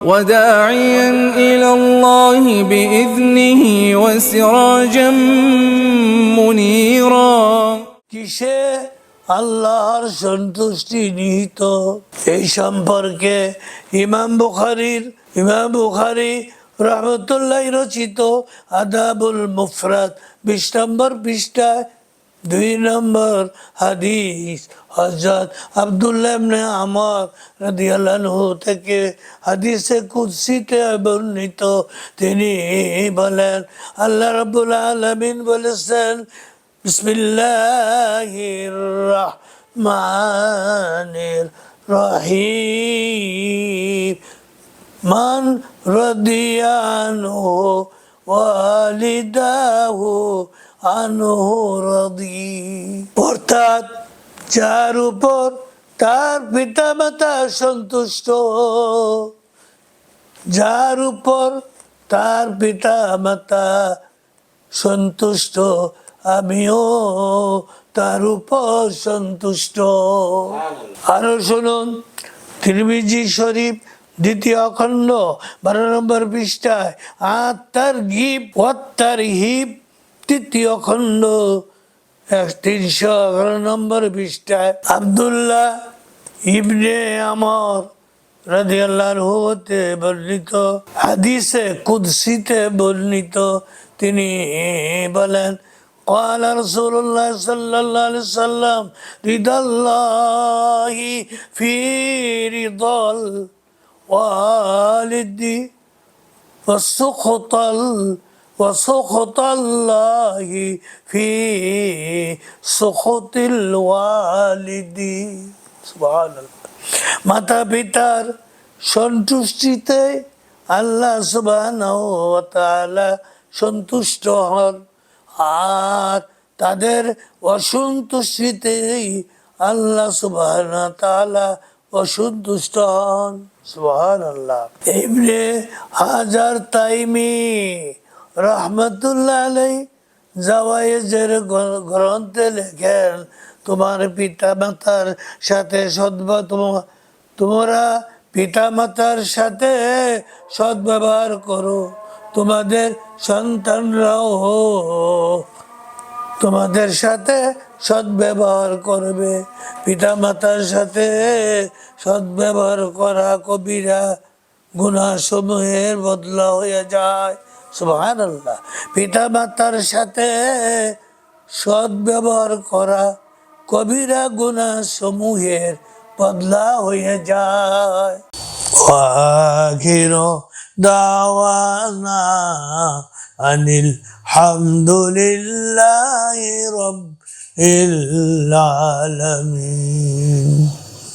وداعيا إلى الله بإذنه وسراجا منيرا কিসে আল্লাহর সন্তুষ্টি নিহিত এই সম্পর্কে ইমাম বুখারির ইমাম বুখারি রহমতুল্লাহ রচিত আদাবুল মুফরাত বিশ নম্বর পৃষ্ঠায় দুই নম্বর হাদিস হজরত আবদুল্লাহ ইবনে আমর রাদিয়াল্লাহু থেকে হাদিসে কুদসিতে বর্ণিত। তিনি বলেন, আল্লাহ রাব্বুল আলামিন বলেছেন, বিসমিল্লাহির রাহমানির রহিম। মান রদিয়ানহু ওয়ালিদাহু অর্থাৎ যার উপর তার পিতামাতা সন্তুষ্ট, যার উপর তার পিতামাতা সন্তুষ্ট, আমিও তার উপর সন্তুষ্ট। আরও শুনুন ত্রিবিজি শরীফ, দ্বিতীয় অখণ্ড বারো নম্বর পৃষ্ঠায়, আত্মার গিপ হত্যার হিপ তৃতীয় খণ্ড তিনশো এগারো নম্বর পৃষ্ঠায় আবদুল্লাহ ইবনে আমর রাদিয়াল্লাহু হতে বর্ণিত হাদিসে কুদসিতে বর্ণিত তিনি বলেন قال رسول الله صلى الله عليه وسلم رضا الله في رضا الوالد والسخط ال- وسخط الله في سخط الوالد سبحان الله মাতা পিতার সন্তুষ্টিতে আল্লাহ সুবহানাহু ওয়া তাআলা সন্তুষ্ট হন আর তাদের অসন্তুষ্টিতেই আল্লাহ সুবহানাহু ওয়া তাআলা অসন্তুষ্ট হন সুবহানাল্লাহ ইবনে হাজার তাইমি রহমতুল্লাহ আলাই জাওয়াইজের গ্র- গ্রন্থে লেখেন, তোমার পিতা মাতার সাথে তোমা- তোমরা পিতা মাতার সাথে সদ্ব্যবহার করো। তোমাদের সন্তানরাও তোমাদের সাথে সদ্ব্যবহার করবে। পিতা মাতার সাথে সদ্ব্যবহার করা কবিরা গুণা সমূহের বদলা হয়ে যায়। সুবহান আল্লাহ পিতা মাতার সাথে সদ্ব্যবহার করা কবিরা গুণা সমূহের বদলা হয়ে যায় وآخر دعوانا أن الحمد لله رب العالمين